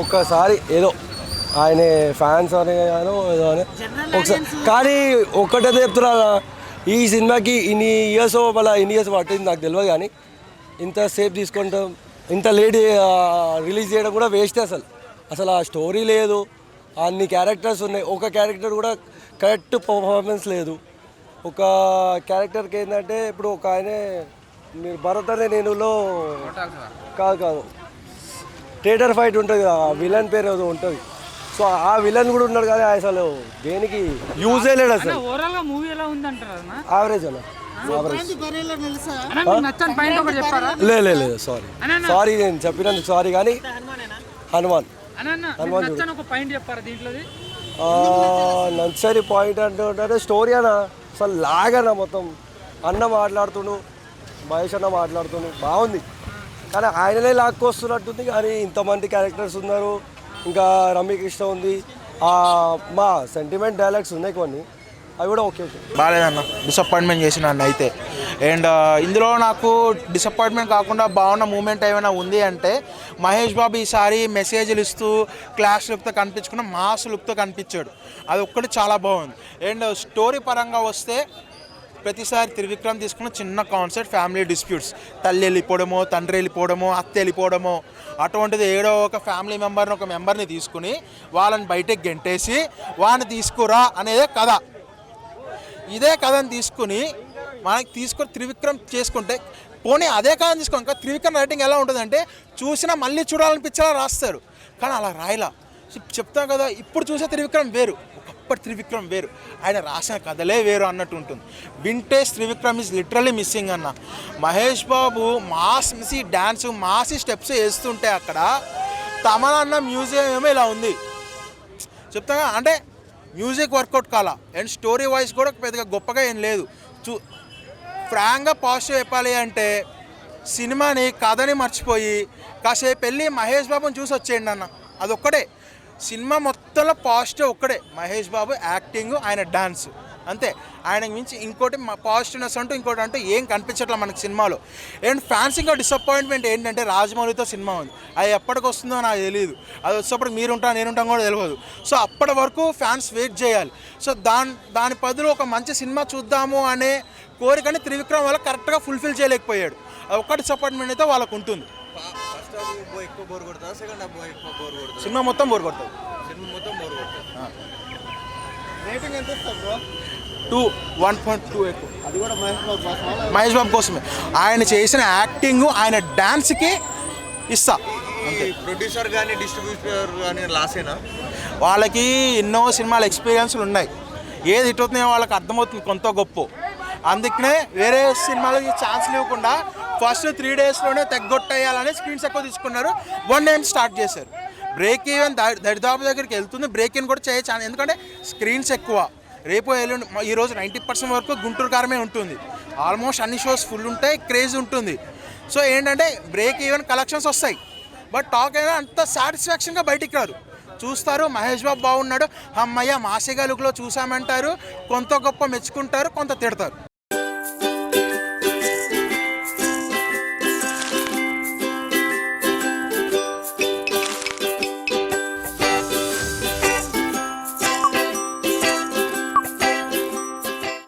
ఒక్కసారి ఏదో ఆయన ఫ్యాన్స్ అనే గాను ఏదో అని. ఒకసారి కానీ ఒక్కటైతే చెప్తున్నా ఈ సినిమాకి ఇన్ని ఇయర్స్ మళ్ళీ ఇన్ని ఇయర్స్ పట్టింది నాకు తెలియదు కానీ ఇంత సేఫ్ తీసుకుంటాం ఇంత లేట్ రిలీజ్ చేయడం కూడా వేస్ట్ అసలు. అసలు ఆ స్టోరీ లేదు అన్ని క్యారెక్టర్స్ ఉన్నాయి. ఒక క్యారెక్టర్ కూడా కరెక్ట్ పర్ఫార్మెన్స్ లేదు. ఒక క్యారెక్టర్కి ఏంటంటే ఇప్పుడు ఒక ఆయనే మీరు భరత్ అనే నేనులో కాదు కాదు. థియేటర్ ఫైట్ ఉంటుంది విలన్ పేరు ఏదో ఉంటుంది. సో ఆ విలన్ కూడా ఉన్నాడు కానీ అసలు దేనికి? యూజే లేడు అసలు. ఓవరాల్గా మూవీ ఎలా ఉంది అంటారు అన్న. యావరేజ్ అన్న యావరేజ్ అన్న మీకు నచ్చని పాయింట్ ఒకటి చెప్పారా? లే లే లేదు సారీ సారీ నేను చెప్పినందుకు సారీ కానీ హనుమాన్. మీకు నచ్చని ఒక పాయింట్ చెప్పారా దీంట్లోది? ఆ, నచ్చని పాయింట్ అంటే స్టోరీ అన్న. అసలు లాగన మొత్తం. అన్న మాట్లాడుతుండు మహేష్ అన్న మాట్లాడుతుండు. బాగుంది. కానీ ఆయననే లాక్కొస్తున్నట్టుంది కానీ ఇంతమంది క్యారెక్టర్స్ ఉన్నారు. ఇంకా రమ్యకృష్ణ ఉంది. మా సెంటిమెంట్ డైలాగ్స్ ఉన్నాయి కొన్ని. అవి కూడా ఓకే ఓకే బాగాలేదన్న. డిసప్పాయింట్మెంట్ చేసిన అయితే. అండ్ uh, ఇందులో నాకు డిసప్పాయింట్మెంట్ కాకుండా బాగున్న మూమెంట్ ఏమైనా ఉంది అంటే మహేష్ బాబు ఈసారి మెసేజ్లు ఇస్తూ క్లాస్ లుక్తో కనిపించుకున్న మాస్ లుక్తో కనిపించాడు. అది ఒక్కటి చాలా బాగుంది. అండ్ స్టోరీ uh, పరంగా వస్తే ప్రతిసారి త్రివిక్రమ్ తీసుకున్న చిన్న కాన్సెప్ట్ ఫ్యామిలీ డిస్ప్యూట్స్ తల్లి వెళ్ళిపోవడమో తండ్రి వెళ్ళిపోవడమో అత్త వెళ్ళిపోవడమో అటువంటిది ఏడో ఒక ఫ్యామిలీ మెంబర్ని ఒక మెంబర్ని తీసుకుని వాళ్ళని బయటకు గెంటేసి వాడిని తీసుకురా అనేదే కథ. ఇదే కథని తీసుకుని మనకి తీసుకొని త్రివిక్రమ్ చేసుకుంటే పోనీ అదే కథను తీసుకో ఇంకా త్రివిక్రమ్ రైటింగ్ ఎలా ఉంటుందంటే చూసినా మళ్ళీ చూడాలనిపించేలా రాస్తారు. కానీ అలా రాయలా. చెప్తాం కదా ఇప్పుడు చూసే త్రివిక్రమ్ వేరు. అప్పటి త్రివిక్రమ్ వేరు. ఆయన రాసిన కథలే వేరు అన్నట్టు ఉంటుంది. Vintage Trivikram is literally missing అన్న. మహేష్ బాబు మాస్ మిసి డ్యాన్స్ మాసి స్టెప్స్ వేస్తుంటే అక్కడ తమలన్న మ్యూజియం ఏమో ఇలా ఉంది. చెప్తాగా అంటే మ్యూజిక్ వర్కౌట్ కాల. అండ్ స్టోరీ వాయిస్ కూడా పెద్దగా గొప్పగా ఏం లేదు. చూ ఫ్రాంక్గా పాజిటివ్ చెప్పాలి అంటే సినిమాని కథని మర్చిపోయి కాసేపు వెళ్ళి మహేష్ బాబుని చూసి వచ్చేయండి అన్న. అదొక్కటే. సినిమా మొత్తంలో పాజిటివ్ ఒక్కడే మహేష్ బాబు యాక్టింగ్ ఆయన డాన్స్. అంతే. ఆయనకు మించి ఇంకోటి పాజిటివ్నెస్ అంటూ ఇంకోటి అంటూ ఏం కనిపించట్లే మనకి సినిమాలో. అండ్ ఫ్యాన్స్ ఇంకా డిసప్పాయింట్మెంట్ ఏంటంటే రాజమౌళితో సినిమా ఉంది. అది ఎప్పటికి వస్తుందో నాకు తెలియదు అది వచ్చేప్పుడు మీరు నేనుంటాం నేను కూడా తెలియదు సో అప్పటి వరకు ఫ్యాన్స్ వెయిట్ చేయాలి. సో దాని దాని బదులు ఒక మంచి సినిమా చూద్దాము అనే కోరికని త్రివిక్రమ్ వల్ల కరెక్ట్గా ఫుల్ఫిల్ చేయలేకపోయాడు. అది ఒక్క డిసప్పాయింట్మెంట్ అయితే వాళ్ళకు ఉంటుంది. హాఫ్ ఎక్కువ బోర్ కొడుతుందా? సెకండ్ హాఫ్ ఎక్కువ బోర్ కొడుతుంది? సినిమా మొత్తం బోర్ కొడుతుంది. సినిమా మొత్తం బోర్ కొడుతుంది. రేటింగ్ ఎంత ఇస్తారు bro? Two one point two ఎక్కువ. అది కూడా మహేష్ బాబు కోసం మహేష్ బాబు కోసమే. ఆయన చేసిన యాక్టింగ్ ఆయన డాన్స్కి ఇస్తా. ఈ ప్రొడ్యూసర్ కానీ డిస్ట్రిబ్యూటర్ కానీ లాసేనా? వాళ్ళకి ఎన్నో సినిమాల ఎక్స్పీరియన్స్లు ఉన్నాయి. ఏది ఇటు వాళ్ళకి అర్థమవుతుంది కొంత గొప్ప. అందుకనే వేరే సినిమాలకి ఛాన్స్ ఇవ్వకుండా ఫస్ట్ త్రీ డేస్లోనే తెగ్గొట్టేయాలని స్క్రీన్స్ ఎక్కువ తీసుకున్నారు. వన్ టైం స్టార్ట్ చేశారు. బ్రేక్ ఈవెన్ దరిదాపు దగ్గరికి వెళ్తుంది. బ్రేక్ ఇన్ కూడా చేయొచ్చు ఎందుకంటే స్క్రీన్స్ ఎక్కువ. రేపు ఎల్లుండి ఈ రోజు నైంటీ పర్సెంట్ వరకు గుంటూరు కారమే ఉంటుంది. ఆల్మోస్ట్ అన్ని షోస్ ఫుల్ ఉంటాయి క్రేజ్ ఉంటుంది. సో ఏంటంటే బ్రేక్ ఈవెన్ కలెక్షన్స్ వస్తాయి. బట్ టాక్ అయినా అంత సాటిస్ఫాక్షన్గా బయటికి రారు. చూస్తారు మహేష్ బాబు బాగున్నాడు. అమ్మయ్య మాసిగా లుక్లో చూసామంటారు కొంత గొప్ప మెచ్చుకుంటారు కొంత తిడతారు.